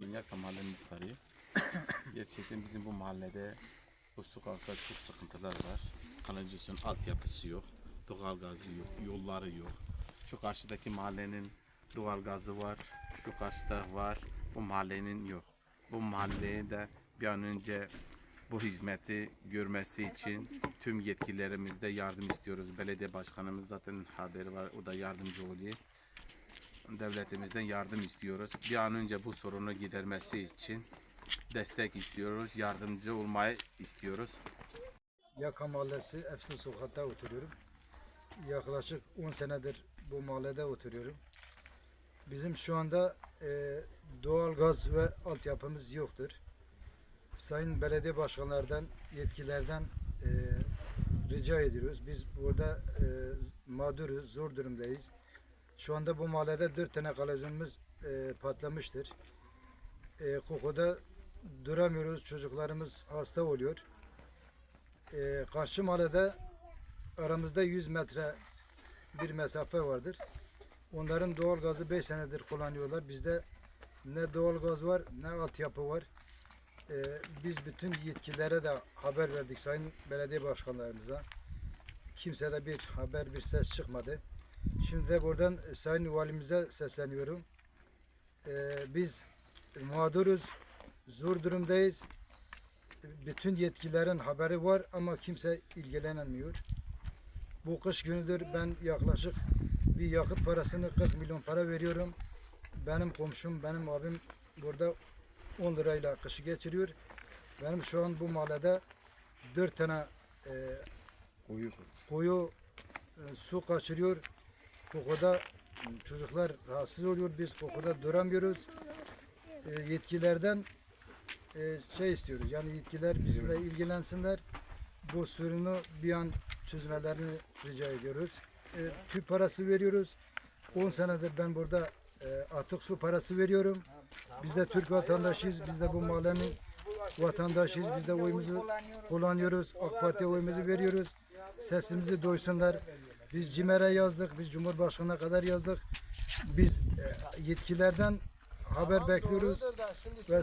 Minyaka mahallenin muhtarıyım. Gerçekten bizim bu mahallede bu sokakta çok sıkıntılar var. Kanalizasyon altyapısı yok. Doğalgazı yok. Yolları yok. Şu karşıdaki mahallenin doğalgazı var. Şu karşıda var. Bu mahallenin yok. Bu mahalleye de bir an önce bu hizmeti görmesi için tüm yetkililerimizde yardım istiyoruz. Belediye başkanımız zaten haberi var. O da yardımcı oluyor devletimizden yardım istiyoruz. Bir an önce bu sorunu gidermesi için destek istiyoruz. Yardımcı olmayı istiyoruz. Yaka Mahallesi Efsun Sokak'ta oturuyorum. Yaklaşık 10 senedir bu mahallede oturuyorum. Bizim şu anda e, doğal gaz ve altyapımız yoktur. Sayın belediye başkanlardan, yetkilerden e, rica ediyoruz. Biz burada e, mağduruz, zor durumdayız. Şu anda bu mahallede 4 tane kalazyonumuz e, patlamıştır. E, kokuda duramıyoruz, çocuklarımız hasta oluyor. Ee, karşı mahallede aramızda 100 metre bir mesafe vardır. Onların doğal gazı 5 senedir kullanıyorlar. Bizde ne doğal gaz var ne altyapı var. Ee, biz bütün yetkililere de haber verdik sayın belediye başkanlarımıza. Kimse de bir haber bir ses çıkmadı. Şimdi de buradan e, sayın valimize sesleniyorum. Ee, biz mağduruz, zor durumdayız bütün yetkililerin haberi var ama kimse ilgilenemiyor. Bu kış günüdür ben yaklaşık bir yakıt parasını 40 milyon para veriyorum. Benim komşum, benim abim burada 10 lirayla kışı geçiriyor. Benim şu an bu mahallede 4 tane e, Kuyu. kuyu e, su kaçırıyor. Kokuda çocuklar rahatsız oluyor. Biz kokuda duramıyoruz. E, yetkilerden e, şey istiyoruz. Yani yetkiler bizle ilgilensinler. Bu sorunu bir an çözmelerini rica ediyoruz. E, tüp parası veriyoruz. 10 senedir ben burada e, atık su parası veriyorum. Biz de Türk vatandaşıyız. Biz de bu mahallenin vatandaşıyız. Biz de oyumuzu kullanıyoruz. AK Parti'ye oyumuzu veriyoruz. Sesimizi duysunlar. Biz CİMER'e yazdık. Biz Cumhurbaşkanı'na kadar yazdık. Biz e, yetkilerden haber bekliyoruz. Ve